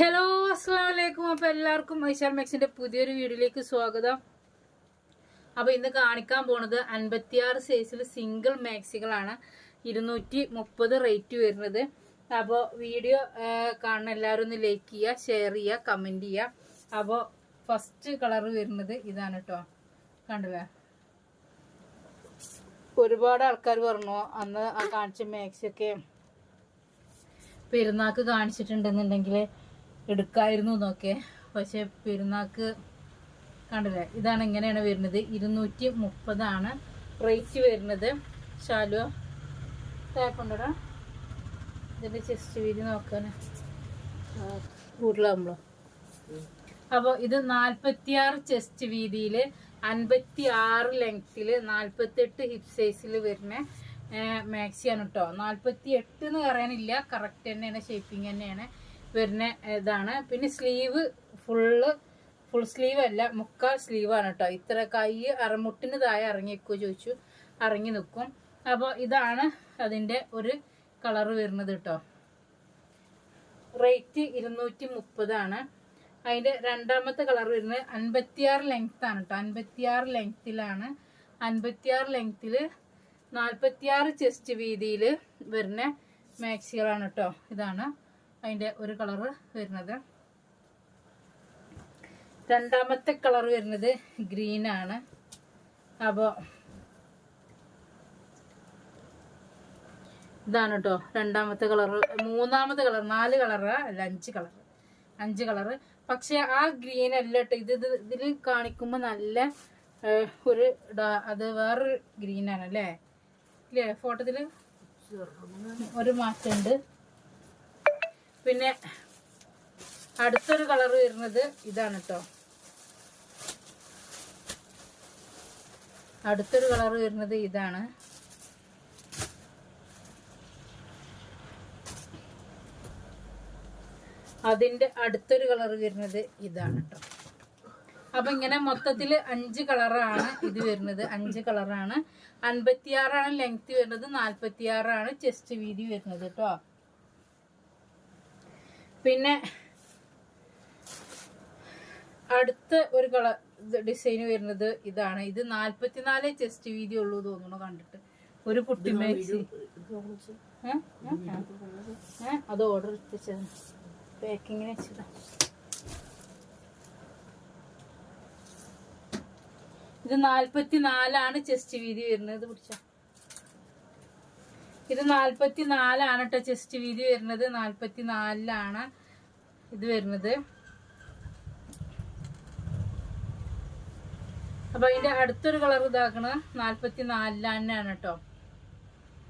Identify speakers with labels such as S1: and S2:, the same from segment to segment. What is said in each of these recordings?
S1: Hello അസ്സാം വലൈക്കും അപ്പൊ എല്ലാവർക്കും ഐശാൽ മാക്സിന്റെ പുതിയൊരു വീഡിയോയിലേക്ക് സ്വാഗതം. അപ്പോൾ ഇന്ന് കാണിക്കാൻ പോണത് അൻപത്തിയാറ് സൈസിൽ സിംഗിൾ മാക്സികളാണ് ഇരുന്നൂറ്റി മുപ്പത് റേറ്റ് വരുന്നത്. അപ്പോൾ വീഡിയോ കാണുന്ന എല്ലാവരും ഒന്ന് ലൈക്ക് ചെയ്യുക ഷെയർ ചെയ്യുക കമന്റ് ചെയ്യുക. അപ്പോൾ ഫസ്റ്റ് കളർ വരുന്നത് ഇതാണ് കേട്ടോ കണ്ടില്ലേ? ഒരുപാട് ആൾക്കാർ പറഞ്ഞു അന്ന് ആ കാണിച്ച മാക്സൊക്കെ പെരുന്നാക്ക് കാണിച്ചിട്ടുണ്ടെന്നുണ്ടെങ്കിൽ എടുക്കായിരുന്നു എന്നൊക്കെ. പക്ഷെ പെരുന്നാക്ക് കണ്ടില്ലേ? ഇതാണ് എങ്ങനെയാണ് വരുന്നത്. ഇരുന്നൂറ്റി മുപ്പതാണ് റേറ്റ് വരുന്നത്. ശാലു ടാപ്പുണ്ടോ ഇതിന്റെ ചെസ്റ്റ് വീതി നോക്കാൻ കൂടുതലാകുമ്പോൾ അപ്പോൾ ഇത് നാൽപ്പത്തിയാറ് ചെസ്റ്റ് വീതിയിൽ അൻപത്തി ആറ് ലെങ്ത്തിൽ നാൽപ്പത്തെട്ട് ഹിപ്പ് സൈസിൽ വരുന്ന മാക്സിയാണ് കേട്ടോ നാൽപ്പത്തി എട്ട് എന്ന് പറയാനില്ല. കറക്റ്റ് തന്നെയാണ് ഷേപ്പിംഗ് തന്നെയാണ്. വരുന്ന ഇതാണ്. പിന്നെ സ്ലീവ് ഫുള്ള് ഫുൾ സ്ലീവ് അല്ല മുക്കാൽ സ്ലീവാണ് കേട്ടോ. ഇത്ര കൈ അറമുട്ടിന് താഴെ ഇറങ്ങിക്കോ ചോദിച്ചു. ഇറങ്ങി നിൽക്കും. അപ്പോൾ ഇതാണ് അതിന്റെ ഒരു കളർ വരുന്നത് കേട്ടോ. റേറ്റ് ഇരുന്നൂറ്റി മുപ്പതാണ് അതിന്റെ രണ്ടാമത്തെ കളർ വരുന്നത് അൻപത്തിയാറ് ലെങ്ത് ആണ് കേട്ടോ. അൻപത്തിയാറ് ലെങ്ത്തിലാണ്. അൻപത്തിയാറ് ലെങ്ത്തിൽ നാൽപ്പത്തിയാറ് ചെസ്റ്റ് വീതിയിൽ വരുന്ന മാക്സികളാണ് കേട്ടോ. ഇതാണ്. അതിന്റെ ഒരു കളർ വരുന്നത്. രണ്ടാമത്തെ കളർ വരുന്നത് ഗ്രീൻ ആണ്. അപ്പോൾ ഇതാണ് കേട്ടോ രണ്ടാമത്തെ കളർ മൂന്നാമത്തെ കളർ നാല് കളറ് അല്ല അഞ്ച് കളർ അഞ്ച് കളറ്. പക്ഷെ ആ ഗ്രീൻ അല്ല കേട്ടോ ഇത് ഇത് ഇതിൽ കാണിക്കുമ്പോൾ നല്ല ഒരു അത് വേറൊരു ഗ്രീനാണ് അല്ലേ? ഇല്ലേ? ഫോട്ടോത്തിൽ ഒരു മാറ്റമുണ്ട് പിന്നെ അടുത്തൊരു കളർ വരുന്നത് ഇതാണ് കേട്ടോ അടുത്തൊരു കളർ വരുന്നത് ഇതാണ്. അതിന്റെ അടുത്തൊരു കളർ വരുന്നത് ഇതാണ് കേട്ടോ അപ്പൊ ഇങ്ങനെ മൊത്തത്തിൽ അഞ്ച് കളറാണ് ഇത് വരുന്നത്. അഞ്ച് കളറാണ്. അൻപത്തിയാറാണ് ലെങ്ത് വരുന്നത്. നാൽപ്പത്തിയാറാണ് ചെസ്റ്റ് വീതി വരുന്നത് കേട്ടോ പിന്നെ അടുത്ത ഒരു കളർ ഡിസൈൻ വരുന്നത് ഇതാണ്. ഇത് നാൽപ്പത്തിനാല് ചെസ്റ്റ് വീതി ഉള്ളൂ തോന്നുന്നു കണ്ടിട്ട്. ഒരു പുട്ടി മാക്സി? അത് ഓർഡർ എത്തിച്ചത് പാക്കിങ്ങിന് വെച്ചതാ. ഇത് നാല്പത്തിനാലാണ് ചെസ്റ്റ് വീതി വരുന്നത് പിടിച്ച. ഇത് നാൽപ്പത്തി നാലാണ് കേട്ടോ ചെസ്റ്റ് വീതി വരുന്നത്. നാൽപ്പത്തി നാലിലാണ് ഇത് വരുന്നത്. അപ്പൊ അതിന്റെ അടുത്തൊരു കളർ ഇതാക്കണ. നാൽപ്പത്തി നാലിലാണ് കേട്ടോ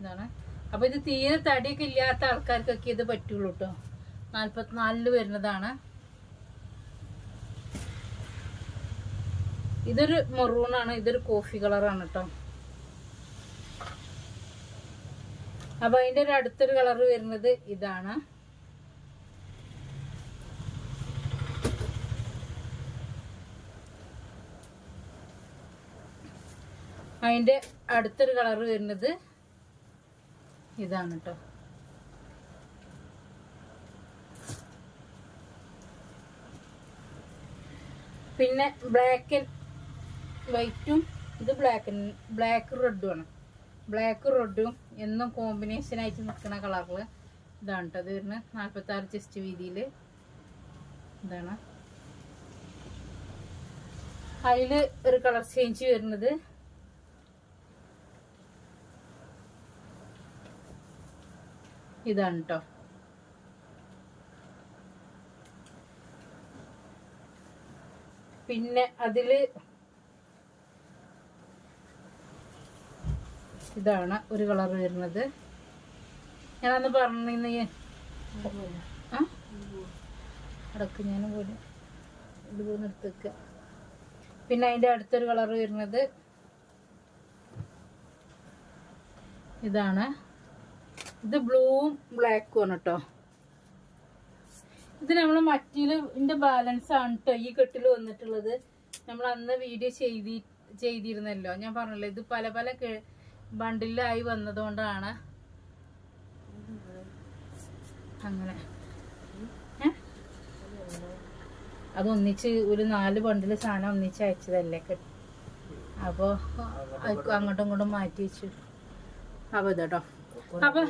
S1: ഇതാണ്. അപ്പൊ ഇത് തീരെ തടിയൊക്കെ ഇല്ലാത്ത ആൾക്കാർക്കൊക്കെ ഇത് പറ്റുള്ളൂ കേട്ടോ നാൽപ്പത്തിനാലിൽ വരുന്നതാണ്. ഇതൊരു മെറൂണാണ് ഇതൊരു കോഫി കളറാണ് കേട്ടോ അപ്പൊ അതിന്റെ ഒരു അടുത്തൊരു കളർ വരുന്നത് ഇതാണ്. അതിന്റെ അടുത്തൊരു കളർ വരുന്നത് ഇതാണ് കേട്ടോ പിന്നെ ബ്ലാക്ക് വൈറ്റും ഇത് ബ്ലാക്ക് ബ്ലാക്ക് റെഡും ആണ്. ബ്ലാക്ക് റെഡും എന്നും കോമ്പിനേഷൻ ആയിട്ട് നിൽക്കുന്ന കളറിൽ ഇതാണ് കേട്ടോ അത് വരുന്ന നാൽപ്പത്തി ആറ് ചെസ്റ്റ് വീതിയിൽ ഇതാണ്. അതിൽ ഒരു കളർ ചേഞ്ച് വരുന്നത്. ഇതാണ് കേട്ടോ പിന്നെ അതിൽ ഇതാണ് ഒരു കളർ വരുന്നത്. ഞാനന്ന് പറഞ്ഞിന്ന് അടക്ക് ഞാൻ പോലെ ഇത് പോയി നിർത്തിക്ക. പിന്നെ അതിന്റെ അടുത്തൊരു കളർ വരുന്നത് ഇതാണ്. ഇത് ബ്ലൂവും ബ്ലാക്കും ആണ് കേട്ടോ ഇത് നമ്മൾ മറ്റിൽ ബാലൻസ് ആണ് കേട്ടോ ഈ കെട്ടിൽ വന്നിട്ടുള്ളത്. നമ്മൾ അന്ന് വീഡിയോ ചെയ്തി ചെയ്തിരുന്നല്ലോ. ഞാൻ പറഞ്ഞല്ലോ ഇത് പല പല ബണ്ടിലായി വന്നതുകൊണ്ടാണ്. അങ്ങനെ. ഏ? അത് ഒന്നിച്ച് ഒരു നാല് ബണ്ടിൽ സാധനം ഒന്നിച്ച് അയച്ചതല്ലേ അപ്പോൾ അങ്ങോട്ടും ഇങ്ങോട്ടും മാറ്റി വെച്ചു. അപ്പോൾ ഇതട്ടോ. അപ്പൊ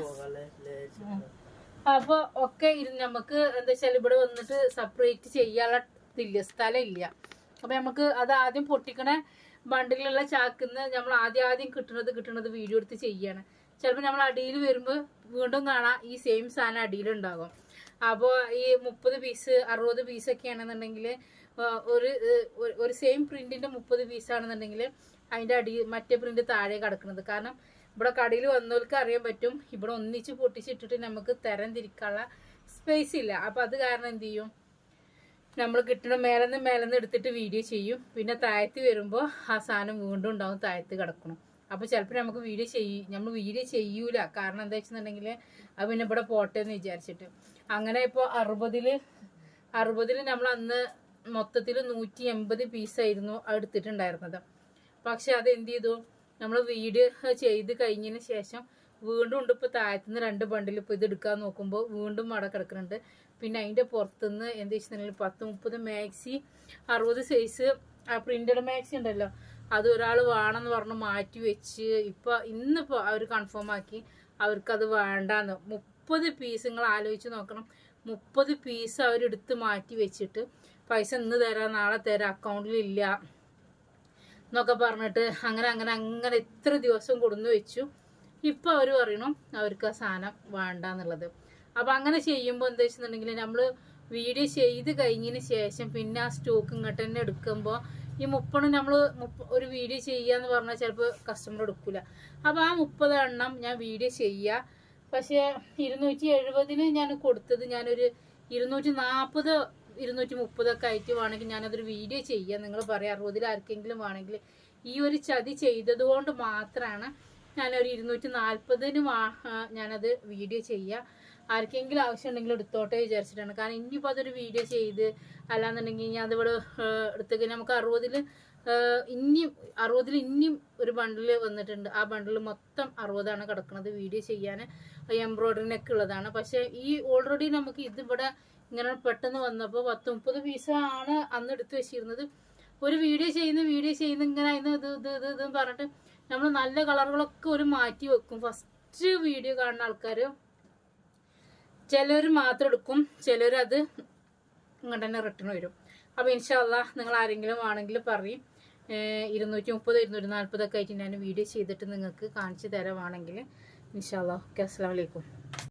S1: അപ്പൊ ഒക്കെ നമുക്ക് എന്താ വെച്ചാൽ ഇവിടെ വന്നിട്ട് സെപ്പറേറ്റ് ചെയ്യാനുള്ള സ്ഥലം ഇല്ല. അപ്പൊ നമുക്ക് അത് ആദ്യം പൊട്ടിക്കണ ബണ്ടിലുള്ള ചാക്കുന്ന് നമ്മൾ ആദ്യം ആദ്യം കിട്ടുന്നത് കിട്ടുന്നത് വീഡിയോ എടുത്ത് ചെയ്യാണ്. ചിലപ്പോൾ നമ്മൾ അടിയിൽ വരുമ്പോൾ വീണ്ടും കാണാം ഈ സെയിം സാധനം അടിയിലുണ്ടാകും അപ്പോൾ ഈ മുപ്പത് പീസ് അറുപത് പീസൊക്കെ ആണെന്നുണ്ടെങ്കിൽ ഒരു ഒരു- സെയിം പ്രിന്റിന്റെ മുപ്പത് പീസ് ആണെന്നുണ്ടെങ്കിൽ അതിന്റെ അടി മറ്റേ പ്രിന്റ് താഴെ കിടക്കുന്നത്. കാരണം ഇവിടെ കടയിൽ വന്നവർക്ക് അറിയാൻ പറ്റും. ഇവിടെ ഒന്നിച്ച് പൊട്ടിച്ചിട്ടിട്ട് നമുക്ക് തരം തിരിക്കാനുള്ള സ്പേസ് ഇല്ല. അപ്പം അത് കാരണം എന്ത് ചെയ്യും? നമ്മൾ കിട്ടണ മേലെന്ന് മേലെന്ന് എടുത്തിട്ട് വീഡിയോ ചെയ്യും. പിന്നെ താഴത്ത് വരുമ്പോൾ ആ സാധനം വീണ്ടും ഉണ്ടാവും താഴത്ത് കിടക്കണം. അപ്പോൾ ചിലപ്പോൾ നമുക്ക് വീഡിയോ ചെയ്യും നമ്മൾ വീഡിയോ ചെയ്യൂല. കാരണം എന്താ വെച്ചിട്ടുണ്ടെങ്കിൽ അത് പിന്നെ ഇവിടെ പോട്ടെ എന്ന് വിചാരിച്ചിട്ട്. അങ്ങനെ ഇപ്പോൾ അറുപതിൽ അറുപതിൽ നമ്മൾ അന്ന് മൊത്തത്തിൽ നൂറ്റി എൺപത് പീസായിരുന്നു എടുത്തിട്ടുണ്ടായിരുന്നത്. പക്ഷെ അത് എന്ത് ചെയ്തു? നമ്മൾ വീഡിയോ ചെയ്ത് കഴിഞ്ഞതിന് ശേഷം വീണ്ടും ഉണ്ട് ഇപ്പോൾ താഴത്തുനിന്ന് രണ്ട് ബണ്ടിൽ ഇപ്പോൾ ഇത് എടുക്കാൻ നോക്കുമ്പോൾ വീണ്ടും മട കിടക്കുന്നുണ്ട്. പിന്നെ അതിന്റെ പുറത്തുനിന്ന് എന്ത് വെച്ചിട്ടുണ്ടെങ്കിൽ പത്ത് മുപ്പത് മാക്സി അറുപത് സൈസ് ആ പ്രിന്റഡ് മാക്സി ഉണ്ടല്ലോ. അത് ഒരാൾ വേണമെന്ന് പറഞ്ഞ് മാറ്റി വെച്ച് ഇപ്പോൾ ഇന്നിപ്പോൾ അവർ കൺഫേം ആക്കി അവർക്കത് വേണ്ടാന്ന്. മുപ്പത് പീസ് നിങ്ങൾ ആലോചിച്ച് നോക്കണം. മുപ്പത് പീസ് അവരെടുത്ത് മാറ്റി വെച്ചിട്ട് പൈസ ഇന്ന് തരാം നാളെ തരാം അക്കൗണ്ടിലില്ല എന്നൊക്കെ പറഞ്ഞിട്ട് അങ്ങനെ അങ്ങനെ അങ്ങനെ എത്ര ദിവസം കൊടുന്ന് വെച്ചു. ഇപ്പൊ അവർ പറയണു അവർക്ക് ആ സാധനം വേണ്ട എന്നുള്ളത് അപ്പം അങ്ങനെ ചെയ്യുമ്പോൾ എന്താ വെച്ചിട്ടുണ്ടെങ്കിൽ നമ്മൾ വീഡിയോ ചെയ്ത് കഴിഞ്ഞതിന് ശേഷം പിന്നെ ആ സ്റ്റോക്ക് ഇങ്ങോട്ട് തന്നെ എടുക്കുമ്പോൾ ഈ മുപ്പത് നമ്മൾ ഒരു വീഡിയോ ചെയ്യാന്ന് പറഞ്ഞാൽ ചിലപ്പോൾ കസ്റ്റമർ എടുക്കില്ല അപ്പോൾ ആ മുപ്പത് എണ്ണം ഞാൻ വീഡിയോ ചെയ്യുക പക്ഷേ ഇരുന്നൂറ്റി എഴുപതിന് ഞാൻ കൊടുത്തത് ഞാനൊരു ഇരുന്നൂറ്റി നാൽപ്പത് ഇരുന്നൂറ്റി മുപ്പതൊക്കെ ആയിട്ട് വേണമെങ്കിൽ ഞാനതൊരു വീഡിയോ ചെയ്യുക നിങ്ങൾ പറയാം അറുപതിൽ ആർക്കെങ്കിലും വേണമെങ്കിൽ ഈ ഒരു ചതി ചെയ്തത് കൊണ്ട് മാത്രമാണ് ഞാനൊരു ഇരുന്നൂറ്റി നാൽപ്പതിന് ഞാനത് വീഡിയോ ചെയ്യുക ആർക്കെങ്കിലും ആവശ്യം ഉണ്ടെങ്കിൽ എടുത്തോട്ടെ വിചാരിച്ചിട്ടാണ്. കാരണം ഇനിയിപ്പോൾ അതൊരു വീഡിയോ ചെയ്ത് അല്ലാന്നുണ്ടെങ്കിൽ ഞാൻ അതിവിടെ എടുത്തേക്ക് നമുക്ക് അറുപതിൽ ഇനിയും അറുപതിൽ ഇനിയും ഒരു ബണ്ടിൽ വന്നിട്ടുണ്ട്. ആ ബണ്ടിൽ മൊത്തം അറുപതാണ് കിടക്കുന്നത് വീഡിയോ ചെയ്യാൻ എംബ്രോയിഡറിനൊക്കെ ഉള്ളതാണ്. പക്ഷേ ഈ ഓൾറെഡി നമുക്ക് ഇതിവിടെ ഇങ്ങനെ പെട്ടെന്ന് വന്നപ്പോൾ പത്ത് മുപ്പത് പീസാണ് അന്ന് എടുത്തു വെച്ചിരുന്നത്. ഒരു വീഡിയോ ചെയ്യുന്ന വീഡിയോ ചെയ്യുന്ന ഇങ്ങനെ ഇത് ഇത് ഇത് ഇതെന്ന് പറഞ്ഞിട്ട് നമ്മൾ നല്ല കളറുകളൊക്കെ ഒരു മാറ്റി വെക്കും. ഫസ്റ്റ് വീഡിയോ കാണുന്ന ആൾക്കാർ ചിലർ മാത്രം എടുക്കും ചിലർ അത് ഇങ്ങോട്ട് തന്നെ റിട്ടേൺ വരും. അപ്പോൾ ഇൻഷാല്ല നിങ്ങൾ ആരെങ്കിലും ആണെങ്കിൽ പറയും. ഇരുന്നൂറ്റി മുപ്പത് ഇരുന്നൂറ്റി നാൽപ്പതൊക്കെ ആയിട്ട് ഞാൻ വീഡിയോ ചെയ്തിട്ട് നിങ്ങൾക്ക് കാണിച്ചു തരാമാണെങ്കിൽ ഇൻഷാല്ല ഓക്കെ അസ്സാം വലൈക്കും